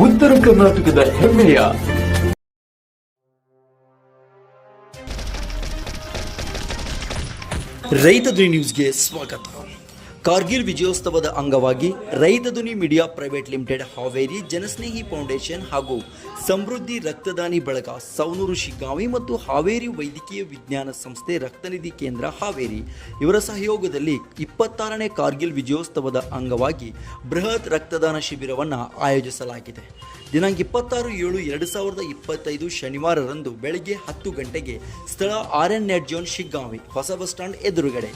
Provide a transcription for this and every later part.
ಉತ್ತರ ಕರ್ನಾಟಕದ ಹೆಮ್ಮೆಯ ರೈತ ಧ್ವನಿ ನ್ಯೂಸ್ಗೆ ಸ್ವಾಗತ. ಕಾರ್ಗಿಲ್ ವಿಜಯೋತ್ಸವದ ಅಂಗವಾಗಿ Raitha Dhwani media private limited Haveri Janasnehi foundation ಹಾಗೂ ಸಮೃದ್ಧಿ ರಕ್ತದಾನಿ ಬಳಗ ಸೌನೂರು ಶಿಗ್ಗಾಂವಿ ಮತ್ತು ಹಾವೇರಿ ವೈದ್ಯಕೀಯ ವಿಜ್ಞಾನ ಸಂಸ್ಥೆ ರಕ್ತನಿಧಿ ಕೇಂದ್ರ ಹಾವೇರಿ ಇವರ ಸಹಯೋಗದಲ್ಲಿ ಇಪ್ಪತ್ತಾರನೇ ಕಾರ್ಗಿಲ್ ವಿಜಯೋತ್ಸವದ ಅಂಗವಾಗಿ ಬೃಹತ್ ರಕ್ತದಾನ ಶಿಬಿರವನ್ನು ಆಯೋಜಿಸಲಾಗಿದೆ. ದಿನಾಂಕ ಇಪ್ಪತ್ತಾರು ಏಳು ಎರಡು ಸಾವಿರದ ಇಪ್ಪತ್ತೈದು ಶನಿವಾರರಂದು ಬೆಳಗ್ಗೆ ಹತ್ತು ಗಂಟೆಗೆ ಸ್ಥಳ R N net zone Shiggaon ಹೊಸ ಬಸ್ ಸ್ಟ್ಯಾಂಡ್ ಎದುರುಗಡೆ.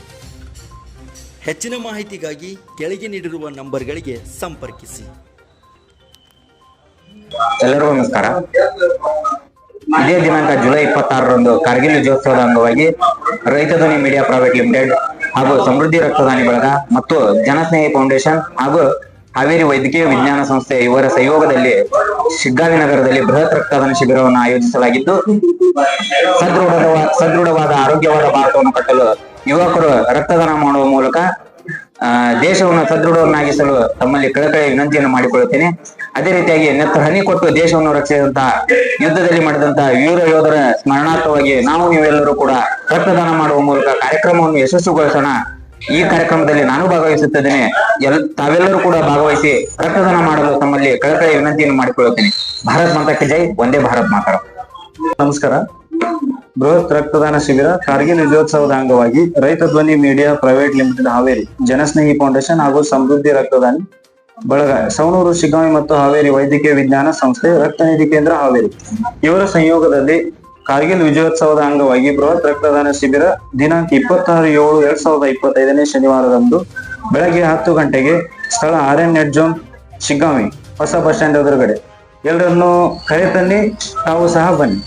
ಹೆಚ್ಚಿನ ಮಾಹಿತಿಗಾಗಿ ಕೆಳಗೆ ನೀಡಿರುವ ನಂಬರ್ಗಳಿಗೆ ಸಂಪರ್ಕಿಸಿ. ಎಲ್ಲರಿಗೂ ನಮಸ್ಕಾರ. ಇದೇ ದಿನಾಂಕ ಜುಲೈ ಇಪ್ಪತ್ತಾರರಂದು ಕಾರ್ಗಿಲ್ ವಿಜಯೋತ್ಸವದ ಅಂಗವಾಗಿ ರೈತ ಧ್ವನಿ ಮೀಡಿಯಾ ಪ್ರೈವೇಟ್ ಲಿಮಿಟೆಡ್ ಹಾಗೂ ಸಮೃದ್ಧಿ ರಕ್ತದಾನಿ ಬಳಗ ಮತ್ತು ಜನಸ್ನೇಹಿ ಫೌಂಡೇಶನ್ ಹಾಗೂ ಹಾವೇರಿ ವೈದ್ಯಕೀಯ ವಿಜ್ಞಾನ ಸಂಸ್ಥೆ ಇವರ ಸಹಯೋಗದಲ್ಲಿ ಶಿಗ್ಗಾವಿ ನಗರದಲ್ಲಿ ಬೃಹತ್ ರಕ್ತದಾನ ಶಿಬಿರವನ್ನು ಆಯೋಜಿಸಲಾಗಿದ್ದು, ಸದೃಢವಾದ ಸದೃಢವಾದ ಆರೋಗ್ಯವಾದ ಭಾರತವನ್ನು ಕಟ್ಟಲು ಯುವಕರು ರಕ್ತದಾನ ಮಾಡುವ ಮೂಲಕ ದೇಶವನ್ನು ಸದೃಢವನ್ನಾಗಿಸಲು ತಮ್ಮಲ್ಲಿ ಕಳಕಳಿ ವಿನಂತಿಯನ್ನು ಮಾಡಿಕೊಳ್ಳುತ್ತೇನೆ. ಅದೇ ರೀತಿಯಾಗಿ ನೆತ್ತ ಹನಿ ಕೊಟ್ಟು ದೇಶವನ್ನು ರಕ್ಷಿಸಿದಂತಹ ಯುದ್ಧದಲ್ಲಿ ಮಾಡಿದಂತಹ ವೀರ ಯೋಧರ ಸ್ಮರಣಾರ್ಥವಾಗಿ ನಾವು ನೀವೆಲ್ಲರೂ ಕೂಡ ರಕ್ತದಾನ ಮಾಡುವ ಮೂಲಕ ಕಾರ್ಯಕ್ರಮವನ್ನು ಯಶಸ್ವಿಗೊಳಿಸೋಣ. ಈ ಕಾರ್ಯಕ್ರಮದಲ್ಲಿ ನಾನು ಭಾಗವಹಿಸುತ್ತಿದ್ದೇನೆ. ಎಲ್, ತಾವೆಲ್ಲರೂ ಕೂಡ ಭಾಗವಹಿಸಿ ರಕ್ತದಾನ ಮಾಡಲು ತಮ್ಮಲ್ಲಿ ಕಳಕಳಿ ವಿನಂತಿಯನ್ನು ಮಾಡಿಕೊಳ್ಳುತ್ತೇನೆ. ಭಾರತ್ ಮಾತಾಕ್ಕೆ ಜೈ. ಒಂದೇ ಭಾರತ್ ಮಾತಾರ ನಮಸ್ಕಾರ. ಬೃಹತ್ ರಕ್ತದಾನ ಶಿಬಿರ ಕಾರ್ಗಿಲ್ ವಿಜಯೋತ್ಸವದ ಅಂಗವಾಗಿ Raitha Dhwani media private limited Haveri, Janasnehi foundation ಹಾಗೂ ಸಮೃದ್ಧಿ ರಕ್ತದಾನಿ ಬಳಗ, ಸವಣೂರು, ಶಿಗ್ಗಾವಿ ಮತ್ತು ಹಾವೇರಿ ವೈದ್ಯಕೀಯ ವಿಜ್ಞಾನ ಸಂಸ್ಥೆ ರಕ್ತನಿಧಿ ಕೇಂದ್ರ ಹಾವೇರಿ. ಇವರ ಸಂಯೋಗದಲ್ಲಿ ಕಾರ್ಗಿಲ್ ವಿಜಯೋತ್ಸವದ ಅಂಗವಾಗಿ ಬೃಹತ್ ರಕ್ತದಾನ ಶಿಬಿರ ದಿನಾಂಕ ಇಪ್ಪತ್ತಾರು ಏಳು ಎರಡ್ ಸಾವಿರದ ಇಪ್ಪತ್ತೈದನೇ ಶನಿವಾರದಂದು ಬೆಳಗ್ಗೆ ಹತ್ತು ಗಂಟೆಗೆ ಸ್ಥಳ R N net zone Shiggaon ಹೊಸ ಬಸ್ ಸ್ಟ್ಯಾಂಡ್ ಎದುರುಗಡೆ. ಎಲ್ಲರನ್ನು ಕರೆತನ್ನಿ, ತಾವು ಸಹ ಬನ್ನಿ.